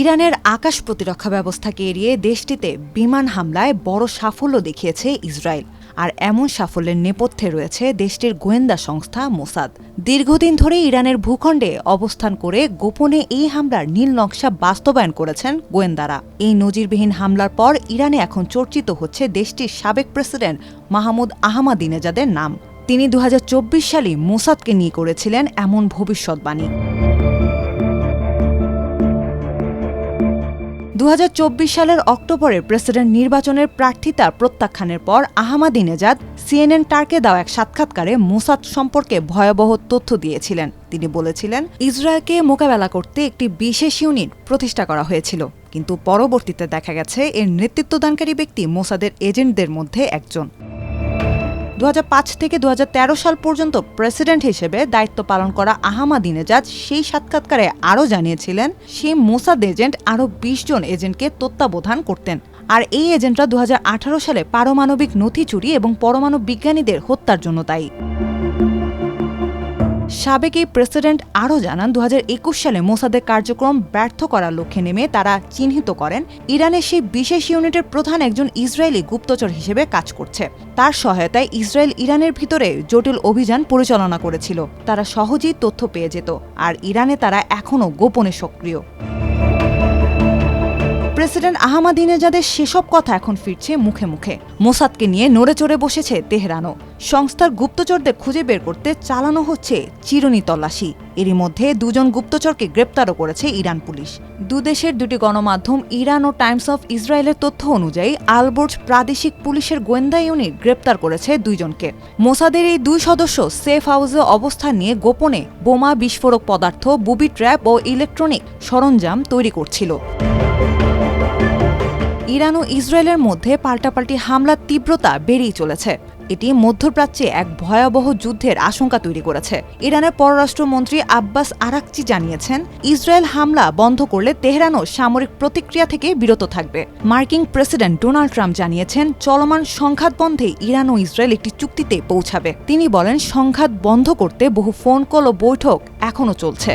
ইরানের আকাশ প্রতিরক্ষা ব্যবস্থাকে এড়িয়ে দেশটিতে বিমান হামলায় বড় সাফল্য দেখিয়েছে ইসরায়েল। আর এমন সাফল্যের নেপথ্যে রয়েছে দেশটির গোয়েন্দা সংস্থা মোসাদ। দীর্ঘদিন ধরে ইরানের ভূখণ্ডে অবস্থান করে গোপনে এই হামলার নীল নকশা বাস্তবায়ন করেছেন গোয়েন্দারা। এই নজিরবিহীন হামলার পর ইরানে এখন চর্চিত হচ্ছে দেশটির সাবেক প্রেসিডেন্ট মাহমুদ আহমাদিনেজাদের নাম। তিনি দু হাজার চব্বিশ সালে মোসাদকে নিয়ে করেছিলেন এমন ভবিষ্যৎবাণী। দু হাজার চব্বিশ সালের অক্টোবরে প্রেসিডেন্ট নির্বাচনের প্রার্থিতা প্রত্যাখ্যানের পর আহমাদিনেজাদ সিএনএন টার্কে দেওয়া এক সাক্ষাৎকারে মোসাদ সম্পর্কে ভয়াবহ তথ্য দিয়েছিলেন। তিনি বলেছিলেন, ইসরায়েলকে মোকাবেলা করতে একটি বিশেষ ইউনিট প্রতিষ্ঠা করা হয়েছিল। কিন্তু পরবর্তীতে দেখা গেছে, এর নেতৃত্বদানকারী ব্যক্তি মোসাদের এজেন্টদের মধ্যে একজন। দু হাজার পাঁচ থেকে দু হাজার তেরো সাল পর্যন্ত প্রেসিডেন্ট হিসেবে দায়িত্ব পালন করা আহমাদিনেজাদ সেই সাক্ষাৎকারে আরও জানিয়েছিলেন সেই মোসাদ এজেন্ট আরও বিশ জন এজেন্টকে তত্ত্বাবধান করতেন। আর এই এজেন্টরা দু হাজার আঠারো সালে পারমাণবিক নথি চুরি এবং পরমাণু বিজ্ঞানীদের হত্যার জন্য দায়ী। সাবেক এই প্রেসিডেন্ট আরও জানান দু হাজার একুশ সালে মোসাদের কার্যক্রম ব্যর্থ করার লক্ষ্যে নেমে তারা চিহ্নিত করেন। ইরানের সেই বিশেষ ইউনিটের প্রধান একজন ইসরায়েলি গুপ্তচর হিসেবে কাজ করছে। তার সহায়তায় ইসরায়েল ইরানের ভিতরে জটিল অভিযান পরিচালনা করেছিল। তারা সহজেই তথ্য পেয়ে যেত, আর ইরানে তারা এখনও গোপনে সক্রিয়। প্রেসিডেন্ট আহমাদিনেজাদের সেসব কথা এখন ফিরছে মুখে মুখে। মোসাদকে নিয়ে নড়ে চড়ে বসেছে তেহরানও। সংস্থার গুপ্তচরদের খুঁজে বের করতে চালানো হচ্ছে চিরুনি তল্লাশি। এরই মধ্যে দুজন গুপ্তচরকে গ্রেপ্তারও করেছে ইরান পুলিশ। দুদেশের দুটি গণমাধ্যম ইরান ও টাইমস অফ ইসরায়েলের তথ্য অনুযায়ী আলবোর্জ প্রাদেশিক পুলিশের গোয়েন্দা ইউনিট গ্রেপ্তার করেছে দুইজনকে। মোসাদের এই দুই সদস্য সেফ হাউসে অবস্থান নিয়ে গোপনে বোমা, বিস্ফোরক পদার্থ, বুবি ট্র্যাপ ও ইলেকট্রনিক সরঞ্জাম তৈরি করছিল। ইরান ও ইসরায়েলের মধ্যে পাল্টাপাল্টি হামলার তীব্রতা বেড়েই চলেছে। এটি মধ্যপ্রাচ্যে এক ভয়াবহ যুদ্ধের আশঙ্কা তৈরি করেছে। ইরানের পররাষ্ট্রমন্ত্রী আব্বাস আরাকচি জানিয়েছেন, ইসরায়েল হামলা বন্ধ করলে তেহরানও সামরিক প্রতিক্রিয়া থেকে বিরত থাকবে। মার্কিন প্রেসিডেন্ট ডোনাল্ড ট্রাম্প জানিয়েছেন, চলমান সংঘাত বন্ধে ইরান ও ইসরায়েল একটি চুক্তিতে পৌঁছাবে। তিনি বলেন, সংঘাত বন্ধ করতে বহু ফোন কল ও বৈঠক এখনও চলছে।